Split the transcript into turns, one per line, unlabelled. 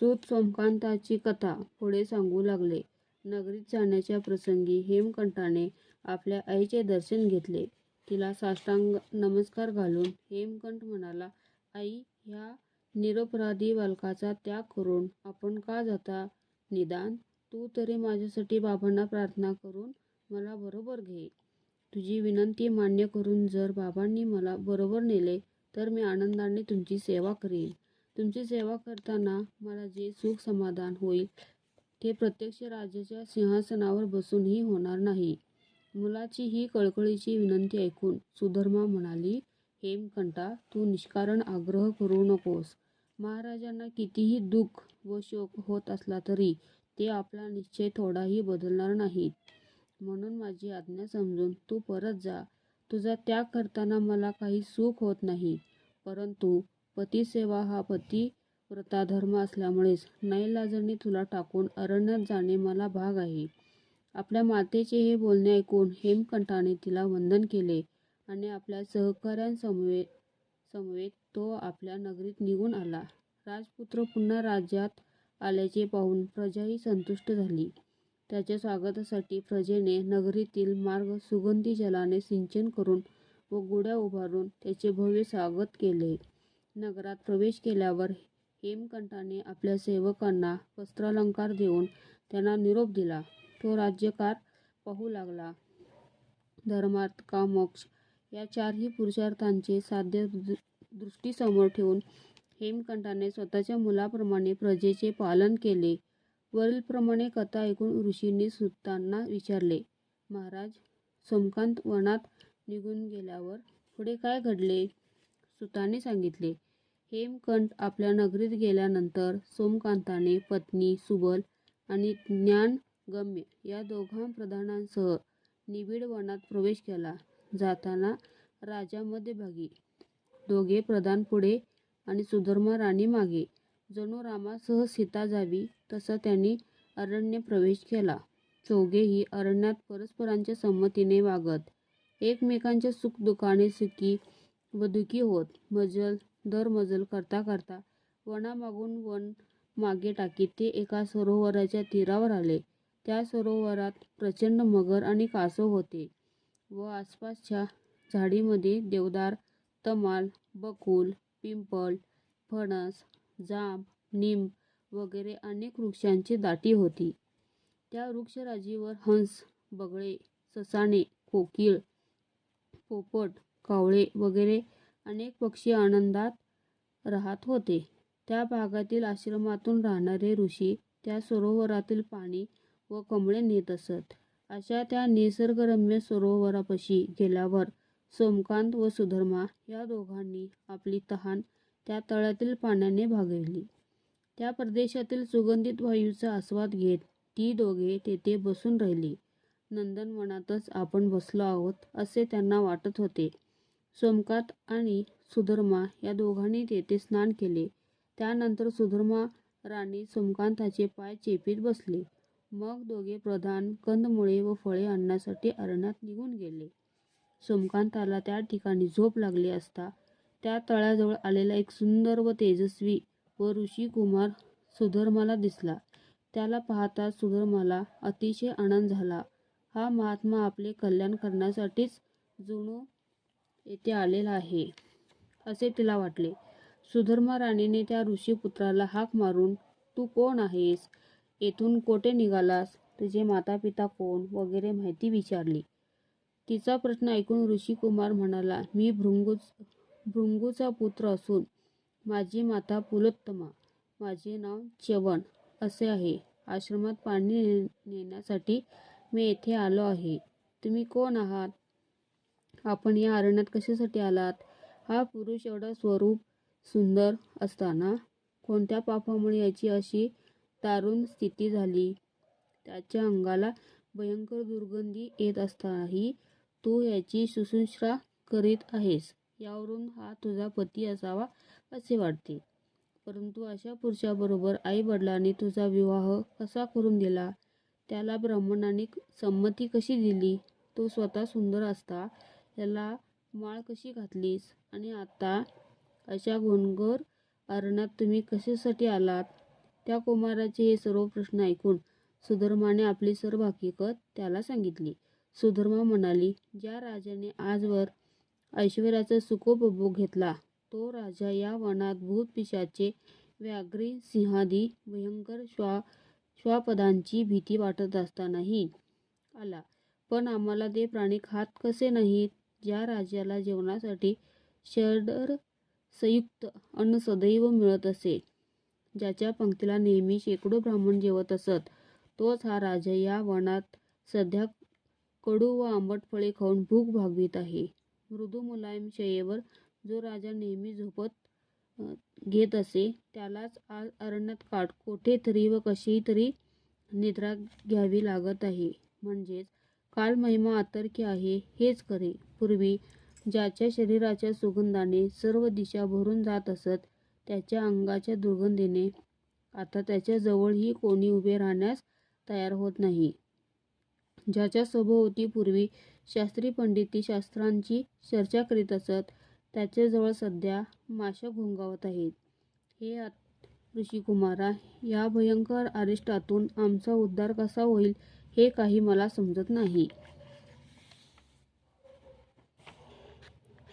सूत सोमकांताची कथा पुढे सांगू लागले. नगरीत जाण्याच्या प्रसंगी हेमकंठाने आपल्या आईचे दर्शन घेतले. तिला साष्टांग नमस्कार घालून हेमकंठ म्हणाला, आई, ह्या निरपराधी बालकाचा त्याग करून आपण का जाता? निदान तू तरी माझ्यासाठी बाबांना प्रार्थना करून मला बरोबर घे. तुझी विनंती मान्य करून जर बाबांनी मला बरोबर नेले तर मी आनंदाने तुमची सेवा करीन. तुमची सेवा करताना मला जे सुख समाधान होईल ते प्रत्यक्ष राजाच्या सिंहासनावर बसूनही होणार नाही. मुलाची ही कळकळीची विनंती ऐकून सुधर्मा म्हणाली, हेमकंठा, तू निष्कारण आग्रह करू नकोस. महाराजांना कितीही दुःख व शोक होत असला तरी ते आपला निश्चय थोडाही बदलणार नाहीत. म्हणून माझी आज्ञा समजून तू परत जा. तुझा त्याग करताना मला काही सुख होत नाही. परंतु पतिसेवा हा पती व्रताधर्म असल्यामुळेच नाईलाजाने तुला टाकून अरण्यात जाणे मला भाग आहे. आपल्या मातेचे हे बोलणे ऐकून हेमकंठाने तिला वंदन केले आणि आपल्या सहकाऱ्यांसमवेत तो आपल्या नगरीत निघून आला. राजपुत्र पुन्हा राज्यात आल्याचे पाहून प्रजाही संतुष्ट झाली. त्याच्या स्वागतासाठी प्रजेने नगरीतील मार्ग सुगंधी जलाने सिंचन करून व गुढ्या उभारून त्याचे भव्य स्वागत केले. नगरात प्रवेश केल्यावर हेमकंठाने आपल्या सेवकांना वस्त्रालंकार देऊन त्यांना निरोप दिला. तो राज्यकार पाहू लागला. धर्मार्थ, कामोक्ष या चारही पुरुषार्थांचे साध्य दृष्टीसमोर ठेवून हेमकंठाने स्वतःच्या मुलाप्रमाणे प्रजेचे पालन केले. वरीलप्रमाणे कथा ऐकून ऋषींनी सुतांना विचारले, महाराज, सोमकांत वनात निघून गेल्यावर पुढे काय घडले? सुतांनी सांगितले, हेमकंठ आपल्या नगरीत गेल्यानंतर सोमकांताने पत्नी सुबल आणि ज्ञानगम्य या दोघां प्रधानांसह निबिड वनात प्रवेश केला. जाताना राजा मध्यभागी, दोघे प्रधान पुढे आणि सुधर्मा राणी मागे. जणू रामासह सीता जावी तसा त्यांनी अरण्य प्रवेश केला. चौघेही अरण्यात परस्परांच्या संमतीने वागत, एकमेकांच्या सुखदुखाने सुखी व दुखी होत, मजल दरमजल करता करता वनामागून वन मागे टाकीत ते एका सरोवराच्या तीरावर आले. त्या सरोवरात प्रचंड मगर आणि कासव होते व आसपासच्या झाडीमध्ये देवदार, तमाल, बकुल पिंपल फणस, जांब, निंब वगैरे अनेक वृक्षांची दाटी होती. त्या वृक्षराजीवर हंस, बगळे, ससाणे, कोकीळ, पोपट, कावळे वगैरे अनेक पक्षी आनंदात राहत होते. त्या भागातील आश्रमातून राहणारे ऋषी त्या सरोवरातील पाणी व कमळे नेत असत. अशा त्या निसर्गरम्य सरोवरापाशी गेल्यावर सोमकांत व सुधर्मा या दोघांनी आपली तहान त्या तळ्यातील पाण्याने भागविली. त्या प्रदेशातील सुगंधित वायूचा आस्वाद घेत ती दोघे तेथे बसून राहिली. नंदनवनातच आपण बसलो आहोत असे त्यांना वाटत होते. सोमकांत आणि सुधर्मा या दोघांनी तेथे स्नान केले. त्यानंतर सुधर्मा राणी सोमकांताचे पाय चेपीत बसले मग दोघे प्रधान कंदमुळे व फळे आणण्यासाठी अरण्यात निघून गेले. सोमकांताला त्या ठिकाणी झोप लागली असता त्या तळ्याजवळ आलेला एक सुंदर व तेजस्वी व ऋषिकुमार सुधर्माला दिसला. त्याला पाहताच सुधर्माला अतिशय आनंद झाला. हा महात्मा आपले कल्याण करण्यासाठीच जुनू येथे आलेला आहे, असे तिला वाटले. सुधर्मा राणीने त्या ऋषीपुत्राला हाक मारून तू कोण आहेस? येथून कोठे निघालास? तुझे मातापिता कोण? वगैरे माहिती विचारली. तिचा प्रश्न ऐकून ऋषिकुमार म्हणाला, मी भृगूचा पुत्र असून माझी माता पुलोत्तमा, माझे नाव च्यवन असे आहे. आश्रमात पाणी नेण्यासाठी मी येथे आलो आहे. तुम्ही कोण आहात? आपण या अरण्यात कशासाठी आलात? हा पुरुष एवढा स्वरूप सुंदर असताना कोणत्या पापामुळे याची अशी दारुण स्थिती झाली? त्याच्या अंगाला भयंकर दुर्गंधी येत असतानाही तू याची शुश्रूषा करीत आहेस. यावरून हा तुझा पती असावा असे वाटते. परंतु अशा पुरुषाबरोबर आईवडिलांनी तुझा विवाह कसा करून दिला? त्याला ब्राह्मणांनी संमती कशी दिली? तो स्वतः सुंदर असता ह्याला माळ कशी घातलीस? आणि आता अशा घोणघोर अरण्यात तुम्ही कशासाठी आलात? त्या कुमाराचे हे सर्व प्रश्न ऐकून सुधर्माने आपली सर्व हकीकत त्याला सांगितली सुधर्मा म्हणाली ज्या राजाने आजवर ऐश्वर्याचा सुखोपभोग घेतला तो राजा या वनात भूतपिशाचे व्याघ्री सिंहादी भयंकर श्वा श्वापदांची भीती वाटत असतानाही आला पण आम्हाला ते प्राणी खात कसे नाहीत ज्या राजाला जेवणासाठी षडर संयुक्त अन्न सदैव मिळत असे ज्याच्या पंक्तीला नेहमी शेकडो ब्राह्मण जेवत असत तोच हा राजा या वनात सध्या कडू व आंबट फळे खाऊन भूक भागवीत आहे. मृदू मुलायम शयेवर जो राजा नेहमी झोपत घेत असे त्यालाच आज अरण्यात काट कोठे तरी व कशी तरी निद्रा घ्यावी लागत आहे. म्हणजेच काल महिमा अतर्क्य आहे हेच खरे. पूर्वी ज्याच्या शरीराच्या सुगंधाने सर्व दिशा भरून जात असत त्याच्या अंगाच्या दुर्गंधीने. आता त्याच्या जवळही कोणी उभे राहण्यास तयार होत नाही. ज्याच्या सभोवती पूर्वी शास्त्री पंडिती शास्त्रांची चर्चा करीत असत त्याच्याजवळ सध्या माशा घोंगावत आहेत. हे आत- ऋषिकुमारा या भयंकर अरिष्टातून आमचा उद्धार कसा होईल हे काही मला समजत नाही.